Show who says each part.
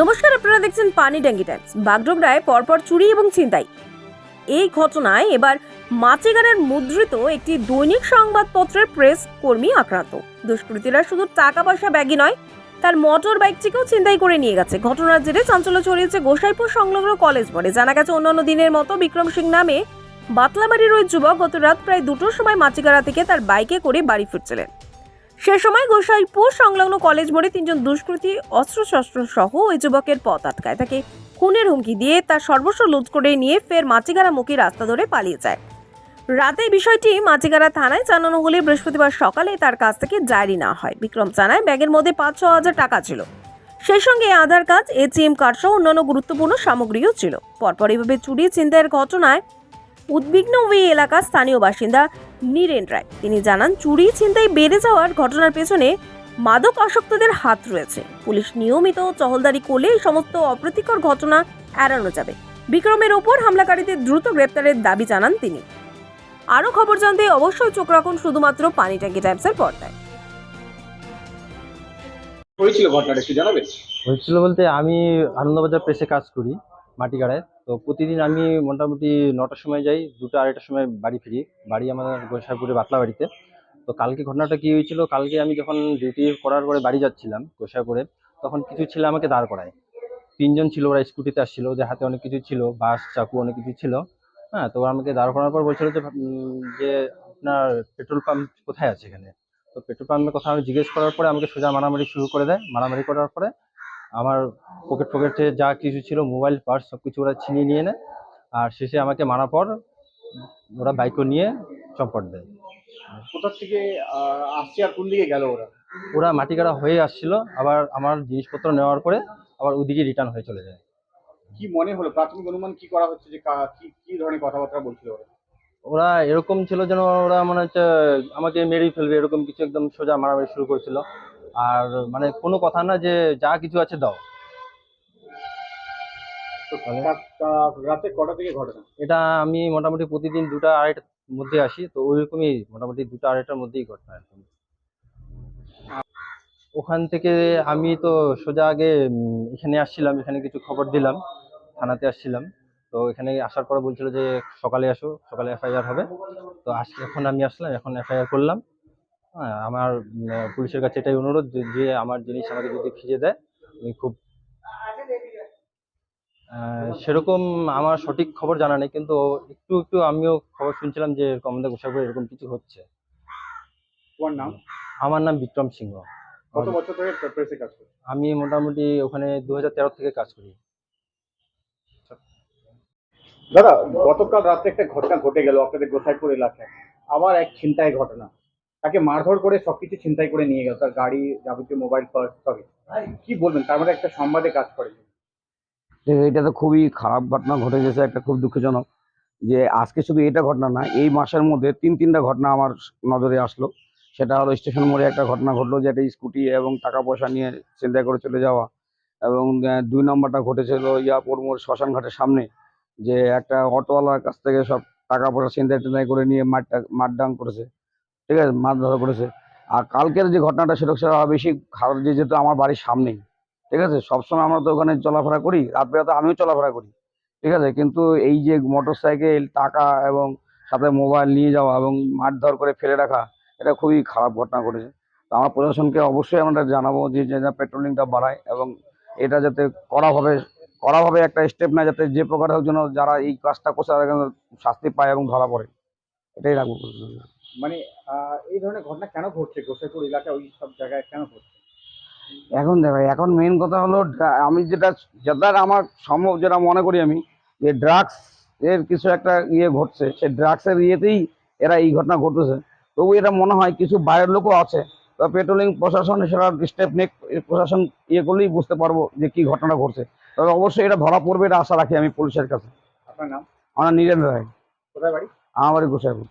Speaker 1: নমস্কার, আপনারা দেখছেন পানি ট্যাঙ্কি টাইমস। বাগডোগরায় পরপর চুরি এবং ছিনতাই। এই ঘটনায় এবার মাচিগারের মুদ্রিত একটি দৈনিক সংবাদপত্রের প্রেস কর্মী আক্রান্ত। দুষ্কৃতীরা শুধু টাকা পয়সা ব্যাগই নয়, তার মোটর বাইকটিকেও ছিনতাই করে নিয়ে গেছে। ঘটনার জেরে চাঞ্চল্য ছড়িয়েছে গোসাইপুর সংলগ্ন কলেজ মোড়ে জানা গেছে, অন্যান্য দিনের মতো বিক্রম সিং নামে বাতলাবাড়ির ওই যুবক গত রাত প্রায় দুটোর সময় মাচিগাড়া থেকে তার বাইকে করে বাড়ি ফিরছিলেন। সে সময় গোসাইপুর সংলগ্ন কলেজ মোড়ে তিনজন দুষ্কৃতী অস্ত্রশস্ত্র সহ ওই যুবকের পথ আটকায়। তাকে খুনের হুমকি দিয়ে তার সর্বস্ব লুট করে নিয়ে ফের মাচিগাড়া মুখী রাস্তা ধরে পালিয়ে যায়। রাতে বিষয়টি মাচিগাড়া থানায় জানানো হলে বৃহস্পতিবার সকালে তার কাছ থেকে ডায়েরি না হয়। বিক্রম জানায়, ব্যাগের মধ্যে পাঁচ ছ হাজার টাকা ছিল। সেই সঙ্গে আধার কার্ড, এটিএম কার্ড সহ অন্যান্য গুরুত্বপূর্ণ সামগ্রীও ছিল। পরপর এভাবে চুরি, ছিনতাইয়ের ঘটনায় উদ্বিগ্ন ওই এলাকার স্থানীয় বাসিন্দা নীরেন রায়। তিনি জানান চুরি ছিনতাই বেড়ে যাওয়ার ঘটনার পেছনে মাদক আসক্তদের হাত রয়েছে। পুলিশ নিয়মিত চহলদারি করলে এই সমস্ত অপ্রীতিকর ঘটনা এড়ানো যাবে। বিক্রমের ওপর হামলাকারীদের দ্রুত গ্রেপ্তারের দাবি জানান তিনি। আরও খবর জানতে অবশ্যই চোখ রাখুন শুধুমাত্র পানি ট্যাঙ্কি টাইমসের পর্দায়।
Speaker 2: হয়েছিল ঘটনাটা একটু জানাবেন?
Speaker 3: হয়েছিল বলতে আমি আনন্দবাজার প্রেসে কাজ করি। মাটিগাড়ায় তো প্রতিদিন আমি মোটামুটি নটার সময় যাই, দুটো আড়াইটার সময় বাড়ি ফিরি। বাড়ি আমাদের গোসাইপুরে বাতলা বাড়িতে তো কালকে ঘটনাটা কি হয়েছিল? কালকে আমি যখন ডিউটি করার পরে বাড়ি যাচ্ছিলাম গোসাইপুরে, তখন কিছু ছেলে আমাকে দাঁড় করায়। তিনজন ছিল ওরা স্কুটিতে আসছিল, ওদের হাতে অনেক কিছু ছিল, বাস, চাকু অনেক কিছু ছিল। হ্যাঁ তো আমাকে দাঁড় করানোর পর বলছিল যে যে আপনার পেট্রোল পাম্প কোথায় আছে এখানে? তো পেট্রোল পাম্পের কথা আমি জিজ্ঞেস করার পরে আমাকে সোজা মারামারি শুরু করে দেয়। মারামারি করার পরে আমার পকেট পকেটে যা কিছু ছিল মোবাইল পার্স সব কিছু ওরা ছিনিয়ে নিয়ে নেয়। আর শেষে আমাকে মারার পর ওরা বাইকও নিয়ে চম্পট দেয়।
Speaker 2: কোথা থেকে আসছে আর কোন দিকে গেল ওরা?
Speaker 3: ওরা মাটিগাড়া হয়ে আসছিল আবার আমার জিনিসপত্র নেওয়ার পরে আবার ওদিকে রিটার্ন হয়ে চলে যায়।
Speaker 2: কি মনে হলো? প্রাথমিক অনুমান কি করা হচ্ছে যে কা- কি কি ধরনের কথাবার্তা বলছিল ওরা?
Speaker 3: ওরা এরকম ছিল যেন ওরা মনে হচ্ছে আমাকে মেরেই ফেলবে এরকম কিছু একদম সোজা মারামারি শুরু করেছিল। আর মানে কোনো কথা না যে যা কিছু আছে দাও।
Speaker 2: তো? তা- তা- রাতে কটা থেকে ঘটনা
Speaker 3: এটা আমি মোটামুটি প্রতিদিন দুটা আড়াইটার মধ্যে আসি তো ওইরকমই মোটামুটি দুটা আড়াইটার মধ্যেই ঘটনা একদম। ওখান থেকে আমি তো সোজা আগে এখানে আসছিলাম এখানে কিছু খবর দিলাম থানাতে আসছিলাম। তো এখানে আসার পর বলছিল যে সকালে আসো সকালে এফআইআর হবে। তো আজ এখন আমি আসলাম এখন এফআইআর করলাম। হ্যাঁ আমার পুলিশের কাছে এটাই অনুরোধ যে- আমার জিনিস আমাকে যদি ফিরিয়ে দেয় আমি খুব সেরকম আমার সঠিক খবর জানা নেই কিন্তু একটু একটু আমিও খবর শুনছিলাম যে এরকম আমাদের গোসাইপুরে এরকম কিছু হচ্ছে।
Speaker 2: তোমার নাম?
Speaker 3: আমার নাম বিক্রম সিংহ।
Speaker 2: কত বছর ধরে প্রেসে কাজ করছ
Speaker 3: আমি মোটামুটি ওখানে দু হাজার তেরো থেকে কাজ করি।
Speaker 2: দাদা গতকাল রাতে একটা ঘটনা ঘটে গেল আপনাদের গোসাইপুর এলাকায়। আবার এক ছিনতাই ঘটনা। তাকে মারধর করে সবকিছু ছিনতাই করে নিয়ে গেল, তার গাড়ি, যাবতীয় মোবাইল পার্স সবই। কি বলবেন? তার মধ্যে একটা সংবাদে কাজ করে।
Speaker 4: এটা তো খুবই খারাপ ঘটনা ঘটে গেছে একটা খুব দুঃখজনক যে আজকে শুধু এটা ঘটনা না, এই মাসের মধ্যে তিন তিনটা ঘটনা আমার নজরে আসলো। সেটা হলো স্টেশন মোড়ে একটা ঘটনা ঘটলো, যে একটা স্কুটি এবং টাকা পয়সা নিয়ে চিন্তায় করে চলে যাওয়া এবং দুই নম্বরটা ঘটেছিল ইয়াপুর মোড় শ্মশান ঘাটের সামনে, যে একটা অটোওয়ালার কাছ থেকে সব টাকা পয়সা চিন্তায় টিন্তাই করে নিয়ে মারটা, মারডাং করেছে। ঠিক আছে মারধর করেছে আর কালকের যে ঘটনাটা, সেটা সেটা বেশি খারাপ, যে যেহেতু আমার বাড়ির সামনেই, ঠিক আছে? সবসময় আমরা তো ওখানে চলাফেরা করি রাত বেলাতে আমিও চলাফেরা করি, ঠিক আছে? কিন্তু এই যে মোটর সাইকেল টাকা এবং সাথে মোবাইল নিয়ে যাওয়া এবং মারধর করে ফেলে রাখা, এটা খুবই খারাপ ঘটনা ঘটেছে। তো আমার প্রশাসনকে অবশ্যই আমরা জানাব যে পেট্রোলিংটা বাড়ায় এবং এটা যাতে কড়াভাবে কড়াভাবে একটা স্টেপ নেয়, যাতে যে প্রকার হোক যেন যারা এই কাজটা করছে, তারা শাস্তি পায় এবং ধরা পড়ে। এটাই রাখব।
Speaker 2: মানে এই ধরনের ঘটনা কেন ঘটছে? গোসাইপুর এলাকায় ওই সব জায়গায় কেন ঘটছে?
Speaker 4: এখন দেখো এখন মেন কথা হলো আমি যেটা যেটা আমার সম্ভব যেটা মনে করি আমি যে ড্রাগস এর কিছু একটা ইয়ে ঘটছে। সেই ড্রাগসের ইয়েতেই এরা এই ঘটনা ঘটতেছে। তবু এটা মনে হয় কিছু বাইরের লোকও আছে তো পেট্রোলিং প্রশাসন সেটা স্টেপ নেক প্রশাসন ইয়ে করলেই বুঝতে পারব যে কি ঘটনা ঘটছে। তবে অবশ্যই এটা ধরা পড়বে এটা আশা রাখি আমি পুলিশের কাছে।
Speaker 2: আপনার নাম?
Speaker 4: আমার নীরেন রায়।
Speaker 2: কোথায় বাড়ি?
Speaker 4: আমার বাড়ি গোসাইপুর।